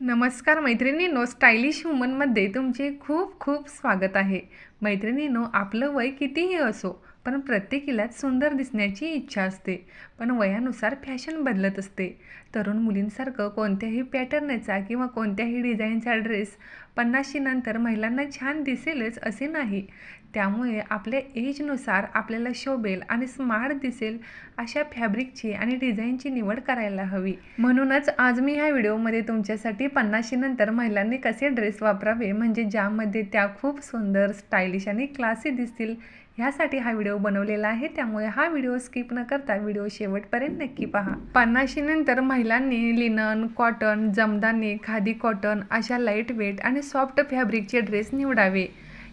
नमस्कार मैत्रिणींनो स्टायलिश वुमनमध्ये तुमचे खूप खूप स्वागत आहे. मैत्रिणींनो आपलं वय कितीही असो पण प्रत्येकीलाच सुंदर दिसण्याची इच्छा असते. पण वयानुसार फॅशन बदलत असते. तरुण मुलींसारखं कोणत्याही पॅटर्नचा किंवा कोणत्याही डिझाईनचा ड्रेस पन्नाशीनंतर महिलांना छान दिसेलच असे नाही. त्यामुळे आपल्या एजनुसार आपल्याला शोभेल आणि स्मार्ट दिसेल अशा फॅब्रिकची आणि डिझाईनची निवड करायला हवी. म्हणूनच आज मी ह्या व्हिडिओमध्ये तुमच्यासाठी पन्नाशीनंतर महिलांनी कसे ड्रेस वापरावे म्हणजे ज्यामध्ये त्या खूप सुंदर स्टायलिश आणि क्लासी दिसतील ह्यासाठी हा व्हिडिओ बनवलेला आहे. त्यामुळे हा व्हिडिओ स्किप न करता व्हिडिओ शेवटपर्यंत नक्की पहा. पन्नाशीनंतर महिलांनी linen cotton Jamdani khadi cotton अशा लाइट वेट आणि सॉफ्ट फॅब्रिकचे ड्रेस निवडावे.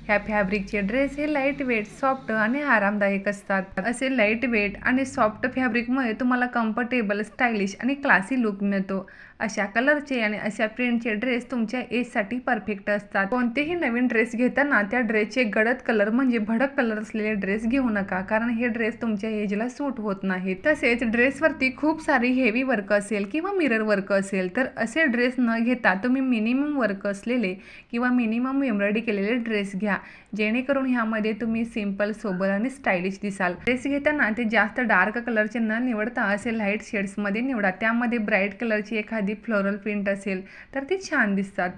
ह्या फॅब्रिकचे ड्रेस हे लाइट वेट सॉफ्ट आणि आरामदायक असतात. असे लाइट वेट आणि सॉफ्ट फॅब्रिकमुळे तुम्हाला कम्फर्टेबल स्टायलिश आणि क्लासी लुक मिळतो. अशा कलरचे आणि अशा प्रिंटचे ड्रेस तुमच्या एजसाठी परफेक्ट असतात. कोणतेही नवीन ड्रेस घेताना त्या ड्रेसचे गडद कलर म्हणजे भडक कलर असलेले ड्रेस घेऊ नका कारण हे ड्रेस तुमच्या एजला सूट होत नाही. तसेच ड्रेसवरती खूप सारी हेवी वर्क असेल किंवा मिरर वर्क असेल तर असे ड्रेस न घेता तुम्ही मिनिमम वर्क असलेले किंवा मिनिमम एम्ब्रॉयडरी केलेले ड्रेस घ्या. जेणेकरून ह्यामध्ये तुम्ही सिंपल सोबर आणि स्टायलिश दिसाल. ड्रेस घेताना ते जास्त डार्क कलरचे न निवडता असे लाइट शेड्समध्ये निवडा. त्यामध्ये ब्राईट कलरची एखादी फ्लोरल प्रिंट असेल तर ती छान दिसतात.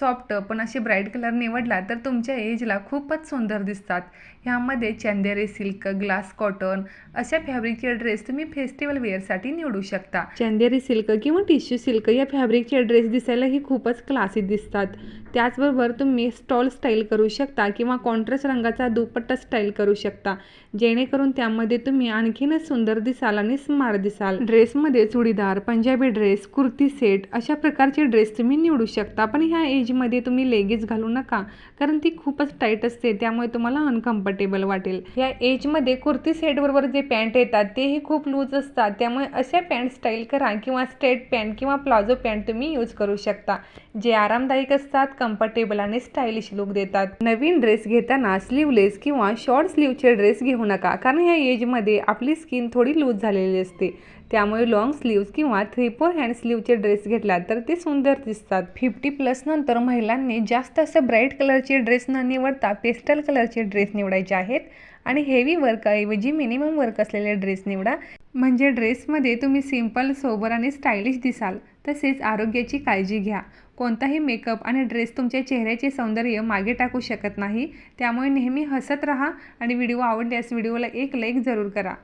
सॉफ्ट पण असे ब्राईट कलर निवडला तर तुमच्या एजला खूपच सुंदर दिसतात. ह्यामध्ये चंदेरी सिल्क ग्लास कॉटन अशा फॅब्रिकचे ड्रेस तुम्ही फेस्टिवल वेअरसाठी निवडू शकता. चंदेरी सिल्क किंवा टिश्यू सिल्क या फॅब्रिकचे ड्रेस दिसायलाही खूपच क्लासिक दिसतात. त्याचबरोबर तुम्ही स्टॉल स्टाईल करू शकता किंवा कॉन्ट्रास्ट रंगाचा दुपट्टा स्टाईल करू शकता. जेणेकरून त्यामध्ये तुम्ही आणखीनच सुंदर दिसाल आणि स्मार्ट दिसाल. ड्रेसमध्ये चुडीदार पंजाबी ड्रेस कुर्ती सेट अशा प्रकारचे ड्रेस तुम्ही निवडू शकता. पण ह्या एजमध्ये तुम्ही लेगीज घालू नका कारण ती खूपच टाईट असते त्यामुळे तुम्हाला अनकम्फर्टेबल वाटेल. या एजमध्ये कुर्ती सेटबरोबर जे पॅन्ट येतात तेही खूप लूज असतात. त्यामुळे अशा पॅन्ट स्टाईल करा किंवा स्ट्रेट पॅन्ट किंवा प्लाझो पॅन्ट तुम्ही यूज करू शकता जे आरामदायक असतात कम्फर्टेबल आणि स्टायलिश लुक देतात. नवीन ड्रेस घेताना स्लीवलेस किंवा शॉर्ट स्लीवचे ड्रेस घेऊ नका. कारण ह्या एजमध्ये आपली स्किन थोडी लूज झालेली असते. त्यामुळे लॉंग स्लीव्ज किंवा थ्री फोर हँड स्लीवचे ड्रेस घेतला तर ते सुंदर दिसतात. फिफ्टी प्लस नंतर महिलांनी जास्त असं ब्राईट कलरचे ड्रेस न निवडता पेस्टल कलरचे ड्रेस निवडायचे आहेत आणि हेवी वर्कऐवजी मिनिमम वर्क असलेले ड्रेस निवडा. म्हणजे ड्रेसमध्ये तुम्ही सिंपल सोबर आणि स्टायलिश दिसाल तसेच आरोग्याची काळजी घ्या. कोणताही मेकअप आणि ड्रेस तुमच्या चेहऱ्याचे सौंदर्य मागे टाकू शकत नाही त्यामुळे नेहमी हसत राहा आणि व्हिडिओ आवडल्यास व्हिडिओला एक लाईक जरूर करा.